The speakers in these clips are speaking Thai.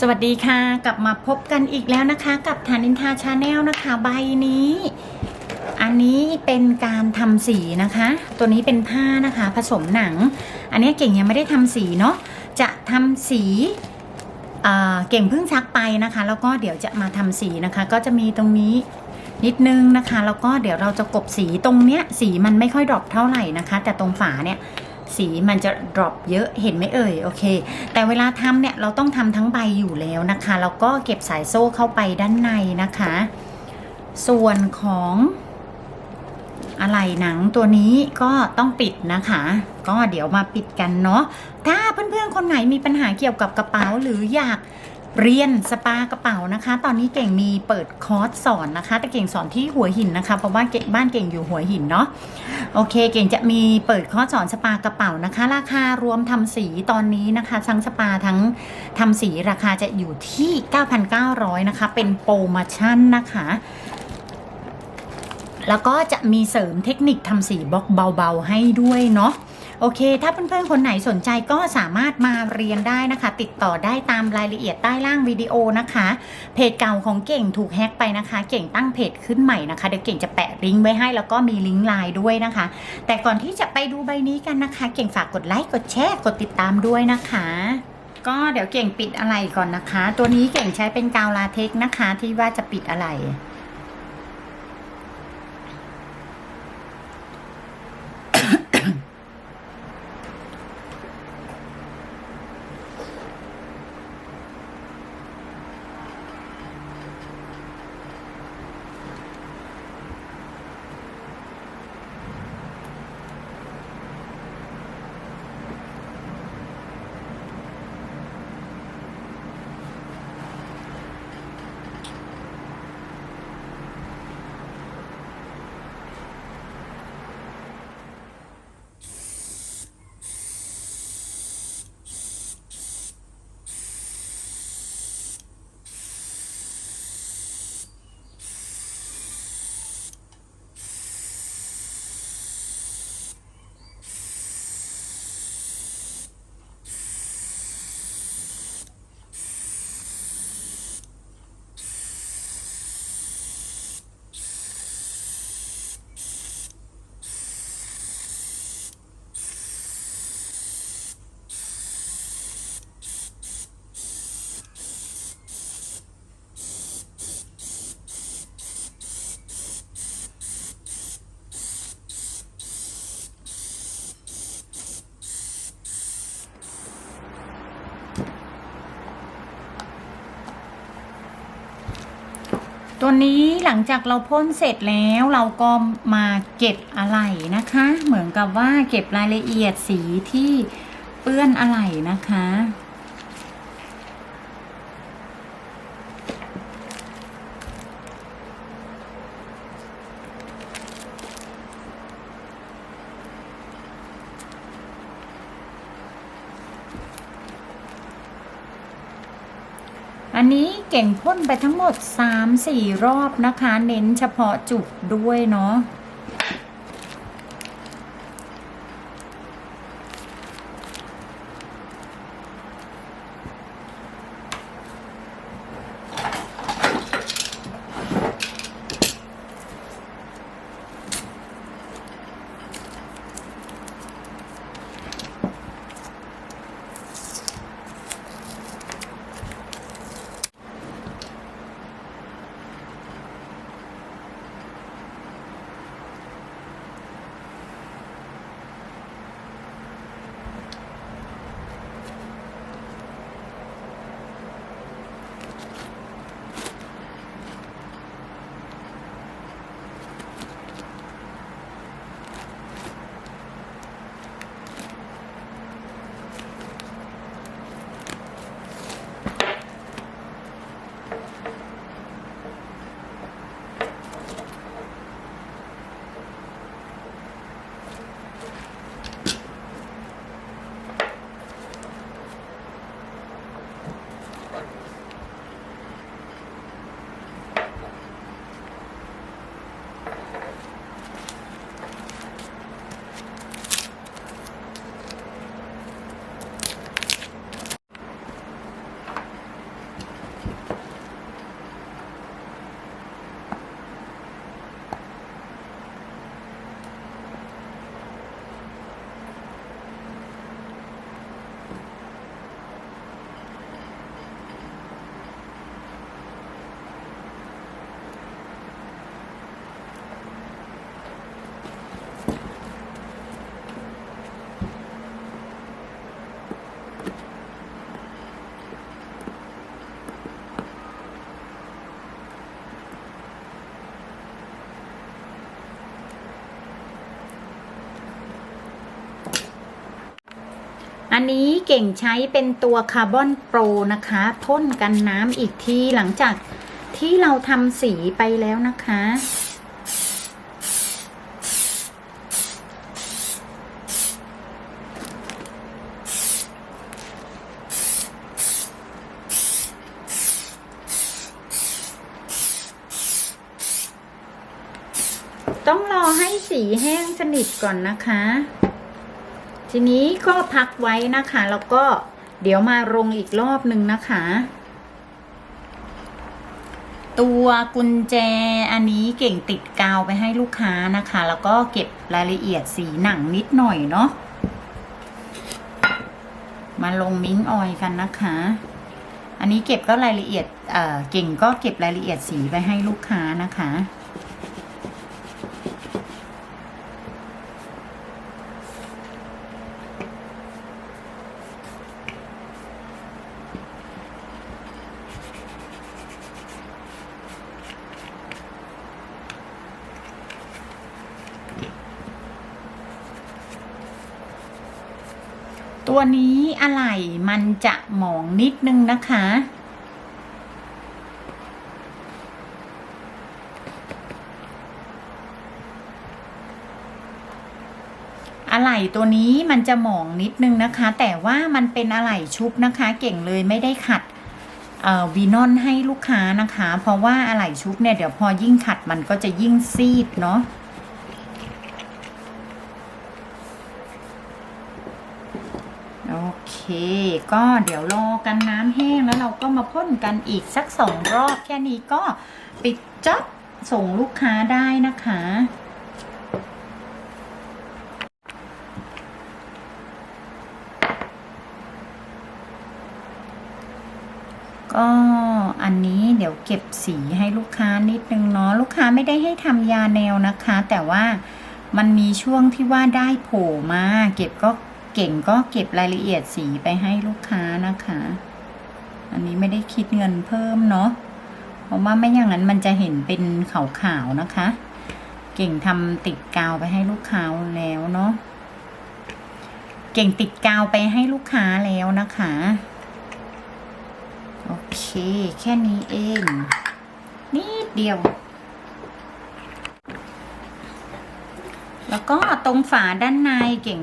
สวัสดีค่ะ กลับมาพบกันอีกแล้วนะคะ กับฐานินทาชาแนลนะคะ ใบนี้ อันนี้เป็นการทำสีนะคะ ตัวนี้เป็นผ้านะคะ ผสมหนัง อันนี้เก่งยังไม่ได้ทำสีเนาะจะทำสีเก่งเพิ่งซักไปนะคะ แล้วก็เดี๋ยวจะมาทำสีนะคะ ก็จะมีตรงนี้นิดนึงนะคะ แล้วก็เดี๋ยวเราจะกบสีตรงเนี้ยสีมันไม่ค่อยดรอปเท่าไหร่นะคะ แต่ตรงฝาเนี่ย สีมันจะดรอปเยอะเห็นไหมเอ่ยโอเค แต่เวลาทำเนี่ยเราต้องทำทั้งใบอยู่แล้วนะคะ แล้วก็เก็บสายโซ่เข้าไปด้านในนะคะ ส่วนของอะไรหนังตัวนี้ก็ต้องปิดนะคะ ก็เดี๋ยวมาปิดกันเนาะถ้าเพื่อนๆคนไหนมีปัญหาเกี่ยวกับกระเป๋าหรืออยาก เรียนสปากระเป๋านะคะ ตอนนี้เก่งมีเปิดคอร์สสอนนะคะ แต่เก่งสอนที่หัวหินนะคะ เพราะว่าเก่งบ้านเก่งอยู่หัวหินเนาะ โอเค เก่งจะมีเปิดคอร์สสอนสปากระเป๋านะคะ ราคารวมทำสีตอนนี้นะคะ ทั้งสปาทั้งทำสีราคาจะอยู่ที่ 9,900 นะคะ เป็นโปรโมชั่นนะคะแล้วก็จะมีเสริมเทคนิคทำสีบล็อกเบาๆให้ด้วยเนาะ โอเค ถ้าเพื่อนๆคนไหนสนใจก็สามารถมาเรียนได้นะคะ ติดต่อได้ตามรายละเอียดใต้ล่างวิดีโอนะคะ เพจเก่าของเก่งถูกแฮ็กไปนะคะ เก่งตั้งเพจขึ้นใหม่นะคะเดี๋ยวเก่งจะแปะลิงก์ไว้ให้แล้วก็มีลิงก์ไลน์ด้วยนะคะ แต่ก่อนที่จะไปดูใบนี้กันนะคะ เก่งฝากกดไลค์กดแชร์กดติดตามด้วยนะคะก็เดี๋ยวเก่งปิดอะไรก่อนนะคะ ตัวนี้เก่งใช้เป็นกาวลาเทคนะคะที่ว่าจะปิดอะไร ตัวนี้หลังจากเราพ่นเสร็จแล้วเราก็มาเก็บอะไหล่นะคะ เหมือนกับว่าเก็บรายละเอียดสีที่เปื้อนอะไหล่นะคะ อันนี้เก่งพ่นไปทั้งหมด 3-4 รอบนะคะ เน้นเฉพาะจุดด้วยเนาะ อันนี้เก่งใช้เป็นตัวคาร์บอนโปรนะคะพ่นกันน้ำอีกทีหลังจากที่เราทำสีไปแล้วนะคะ ต้องรอให้สีแห้งสนิทก่อนนะคะ ทีนี้ก็พักไว้นะคะ แล้วก็เดี๋ยวมาลงอีกรอบหนึ่งนะคะ ตัวกุญแจอันนี้เก่งติดกาวไปให้ลูกค้านะคะ แล้วก็เก็บรายละเอียดสีหนังนิดหน่อยเนาะมาลงมิ้งออยกันนะคะ อันนี้เก็บก็รายละเอียดเเก่งก็เก็บรายละเอียดสีไปให้ลูกค้านะคะ ตัวนี้อะไหล่มันจะหมองนิดนึงนะคะ อะไหล่ตัวนี้มันจะหมองนิดนึงนะคะ แต่ว่ามันเป็นอะไหล่ชุบนะคะ เก่งเลยไม่ได้ขัดวีนอนให้ลูกค้านะคะ เพราะว่าอะไหล่ชุบเนี่ยเดี๋ยวพอยิ่งขัดมันก็จะยิ่งซีดเนาะ โอเค ก็เดี๋ยวรอกันน้ำแห้งแล้วเราก็มาพ่นกันอีกสักสองรอบ แค่นี้ก็ปิดจ็อบส่งลูกค้าได้นะคะ ก็อันนี้เดี๋ยวเก็บสีให้ลูกค้านิดนึงเนาะลูกค้าไม่ได้ให้ทำยาแนวนะคะ แต่ว่ามันมีช่วงที่ว่าได้โผล่มา เก็บก็ เก่งก็เก็บรายละเอียดสีไปให้ลูกค้านะคะ อันนี้ไม่ได้คิดเงินเพิ่มเนาะ เพราะว่าไม่อย่างนั้นมันจะเห็นเป็นขาวๆนะคะ เก่งทำติดกาวไปให้ลูกค้าแล้วเนาะ เก่งติดกาวไปให้ลูกค้าแล้วนะคะ โอเค แค่นี้เองนิดเดียว แล้วก็ตรงฝาด้านในเก่ง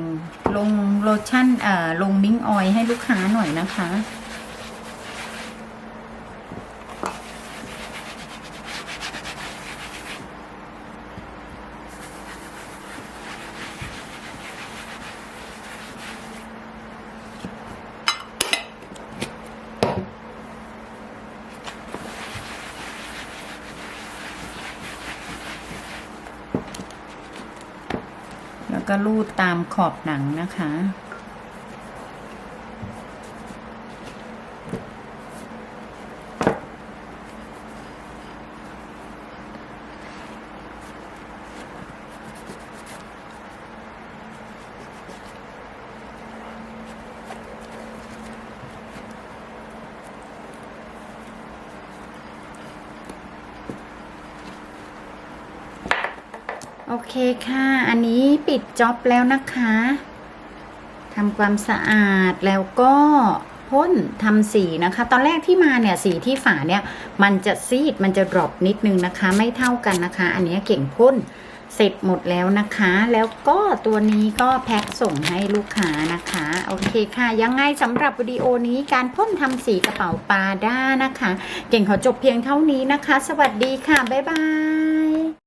ลงโลชั่นเอ่อลงมิ้งออยล์ให้ลูกค้าหน่อยนะคะ แล้วก็รูดตามขอบหนังนะคะ โอเคค่ะ อันนี้ปิดจ็อบแล้วนะคะทำความสะอาดแล้วก็พ่นทำสีนะคะ ตอนแรกที่มาเนี่ยสีที่ฝาเนี่ยมันจะซีดมันจะดรอปนิดนึงนะคะ ไม่เท่ากันนะคะ อันนี้เก่งพ่นเสร็จหมดแล้วนะคะ แล้วก็ตัวนี้ก็แพ็คส่งให้ลูกค้านะคะ โอเคค่ะ ยังไงสำหรับวิดีโอนี้การพ่นทำสีกระเป๋าปาด้านะคะ เก่งขอจบเพียงเท่านี้นะคะ สวัสดีค่ะ บ๊ายบาย